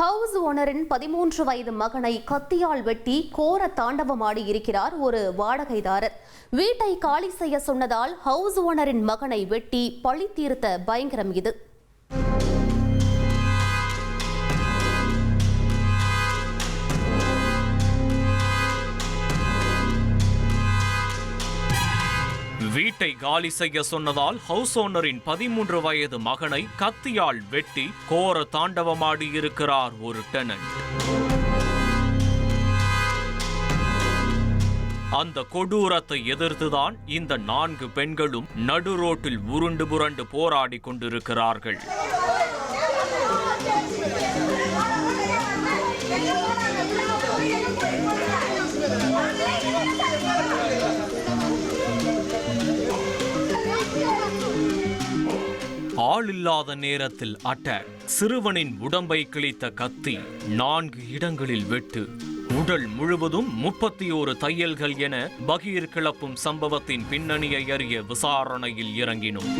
House ஓனரின் பதிமூன்று வயது மகனை கத்தியால் வெட்டி கோர தாண்டவமாடி இருக்கிறார் ஒரு வாடகைதாரர். வீட்டை காலி செய்ய சொன்னதால் ஹவுஸ் ஓனரின் மகனை வெட்டி பழி தீர்த்த பயங்கரம் இது. வீட்டை காலி செய்ய சொன்னதால் ஹவுஸ் ஓனரின் பதிமூன்று வயது மகனை கத்தியால் வெட்டி கோர தாண்டவமாடி இருக்கிறார் ஒரு டெனன்ட் அந்த கொடூரத்தை எதிர்த்துதான் இந்த நான்கு பெண்களும் நடு ரோட்டில் உருண்டு புரண்டு போராடி கொண்டிருக்கிறார்கள். ஆள் இல்லாத நேரத்தில் அட்டாக் சிறுவனின் உடம்பை கிழித்த கத்தி நான்கு இடங்களில் வெட்டு. உடல் முழுவதும் முப்பத்தி ஓரு தையல்கள் என பகீர் கிளப்பும் சம்பவத்தின் பின்னணியை அறிய விசாரணையில் இறங்கினோம்.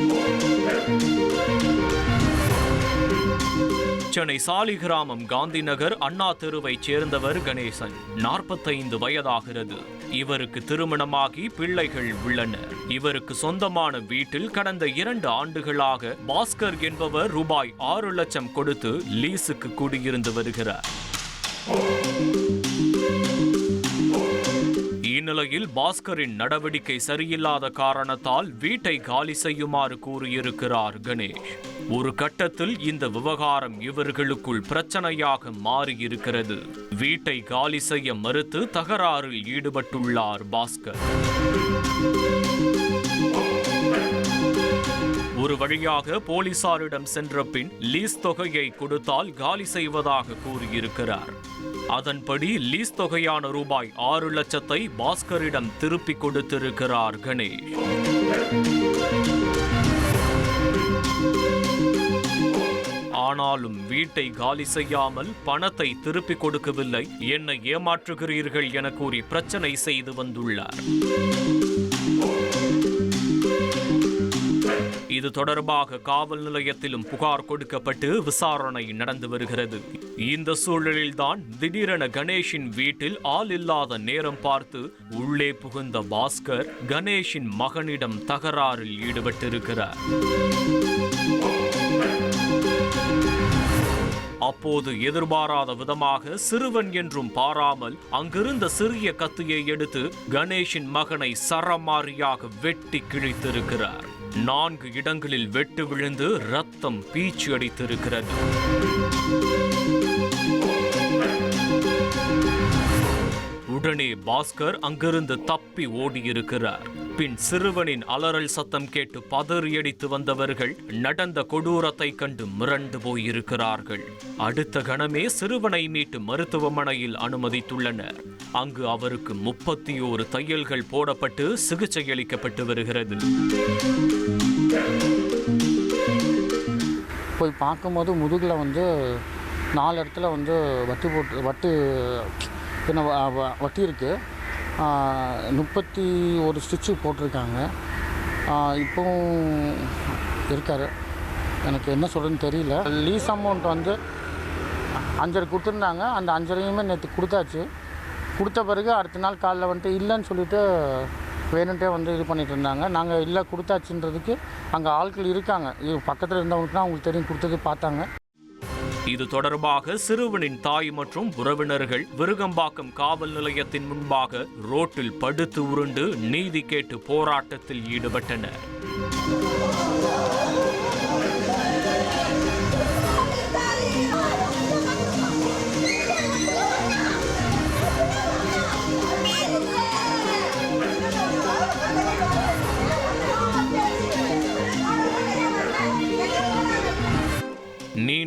சென்னை சாலிகிராமம் காந்தி நகர் அண்ணா தெருவைச் சேர்ந்தவர் கணேசன். நாற்பத்தைந்து வயதாகிறது. இவருக்கு திருமணமாகி பிள்ளைகள் உள்ளனர் இவருக்கு சொந்தமான வீட்டில் கடந்த இரண்டு ஆண்டுகளாக பாஸ்கர் என்பவர் ரூபாய் ஆறு லட்சம் கொடுத்து லீஸுக்கு குடியிருந்து வருகிறார். இந்நிலையில் பாஸ்கரின் நடவடிக்கை சரியில்லாத காரணத்தால் வீட்டை காலி செய்யுமாறு கூறியிருக்கிறார் கணேஷ். ஒரு கட்டத்தில் இந்த விவகாரம் இவர்களுக்குள் பிரச்சனையாக மாறியிருக்கிறது. வீட்டை காலி செய்ய மறுத்து தகராறில் ஈடுபட்டுள்ளார் பாஸ்கர். வழியாக போலீசாரிடம் சென்ற பின் லீஸ் தொகையை கொடுத்தால் காலி செய்வதாக கூறியிருக்கிறார். அதன்படி லீஸ் தொகையான ரூபாய் ஆறு லட்சத்தை பாஸ்கரிடம் திருப்பிக் கொடுத்திருக்கிறார் கணேஷ். ஆனாலும் வீட்டை காலி செய்யாமல் பணத்தை திருப்பிக் கொடுக்கவில்லை. என்னை ஏமாற்றுகிறீர்கள் என கூறி பிரச்சனை செய்து வந்துள்ளார். இது தொடர்பாக காவல் நிலையத்திலும் புகார் கொடுக்கப்பட்டு விசாரணை நடந்து வருகிறது. இந்த சூழலில்தான் திடீரென கணேஷின் வீட்டில் ஆள் இல்லாத நேரம் பார்த்து உள்ளே புகுந்த பாஸ்கர் கணேஷின் மகனிடம் தகராறில் ஈடுபட்டிருக்கிறார். அப்போது எதிர்பாராத விதமாக சிறுவன் என்றும் பாராமல் அங்கிருந்த சிறிய கத்தியை எடுத்து கணேஷின் மகனை சரமாரியாக வெட்டி கிழித்திருக்கிறார். நான்கு இடங்களில் வெட்டு விழுந்து ரத்தம் பீச்சு அடித்திருக்கிறது. உடனே பாஸ்கர் அங்கிருந்து தப்பி ஓடியிருக்கிறார். பின் சிறுவனின் அலறல் சத்தம் கேட்டு பதறியடித்து வந்தவர்கள் நடந்த கொடூரத்தை கண்டு மிரண்டு போயிருக்கிறார்கள். அடுத்த கணமே சிறுவனை மீட்டு மருத்துவமனையில் அனுமதித்துள்ளனர். அங்கு அவருக்கு முப்பத்தி ஓரு தையல்கள் போடப்பட்டு சிகிச்சை அளிக்கப்பட்டு வருகிறது. போய் பார்க்கும்போது முதுகில் வந்து நாலு இடத்துல வந்து வட்டி போட்டு வட்டு என்ன வ- வட்டி இருக்குது முப்பத்தி ஒரு ஸ்டிச்சு போட்டிருக்காங்க. இப்போவும் இருக்கார். எனக்கு என்ன சொல்கிறதுன்னு தெரியல. லீஸ் அமௌண்ட் வந்து அஞ்சரை கொடுத்துருந்தாங்க. அந்த அஞ்சரையுமே நேற்று கொடுத்தாச்சு. கொடுத்த பிறகு அடுத்த நாள் காலைல வந்துட்டு இல்லைன்னு சொல்லிட்டு வேணுன்ட்டே வந்து இது பண்ணிட்டு இருந்தாங்க. நாங்கள் இல்லை கொடுத்தாச்சுன்றதுக்கு அங்கே ஆட்கள் இருக்காங்க. இது பக்கத்தில் இருந்தவங்களுக்கு அவங்களுக்கு தெரியும் கொடுத்தது பார்த்தாங்க. இது தொடர்பாக சிறுவனின் தாய் மற்றும் உறவினர்கள் விருகம்பாக்கம் காவல் நிலையத்தின் முன்பாக ரோட்டில் படுத்து உருண்டு நீதி கேட்டு போராட்டத்தில் ஈடுபட்டனர்.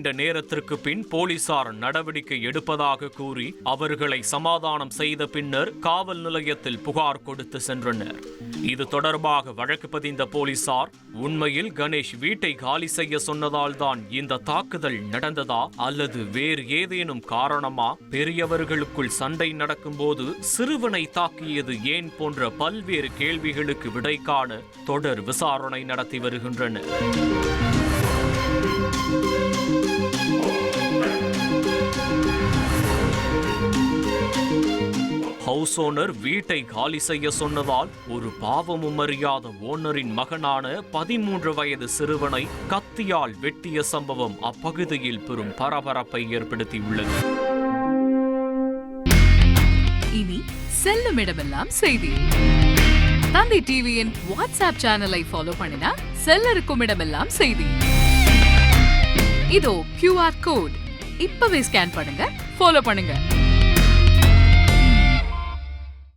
நீண்ட நேரத்திற்கு பின் போலீசார் நடவடிக்கை எடுப்பதாக கூறி அவர்களை சமாதானம் செய்த பின்னர் காவல் நிலையத்தில் புகார் கொடுத்து சென்றனர். இது தொடர்பாக வழக்கு பதிந்த போலீசார் உண்மையில் கணேஷ் வீட்டை காலி செய்ய சொன்னதால் தான் இந்த தாக்குதல் நடந்ததா அல்லது வேறு ஏதேனும் காரணமா? பெரியவர்களுக்குள் சண்டை நடக்கும்போது சிறுவனை தாக்கியது ஏன்? போன்ற பல்வேறு கேள்விகளுக்கு விடை காண தொடர் விசாரணை நடத்தி வருகின்றனர். ஹவுஸ் ஓனர் வீட்டை காலி செய்ய சொன்னதால் ஒரு பாவமும் அறியாத ஓனரின் மகனான பதிமூன்று வயது சிறுவனை கத்தியால் வெட்டிய சம்பவம் அப்பகுதியில் பெரும் பரபரப்பை ஏற்படுத்தியுள்ளது. இனி செல்லும் இடமெல்லாம் செய்தி. தந்தி டிவியின் வாட்ஸ்அப் சேனலை ஃபாலோ பண்ணினா செல்ல இருக்கும் இடமெல்லாம் செய்தி. இதோ கியூஆர் கோட் இப்பவே ஸ்கேன் பண்ணுங்க ஃபாலோ பண்ணுங்க.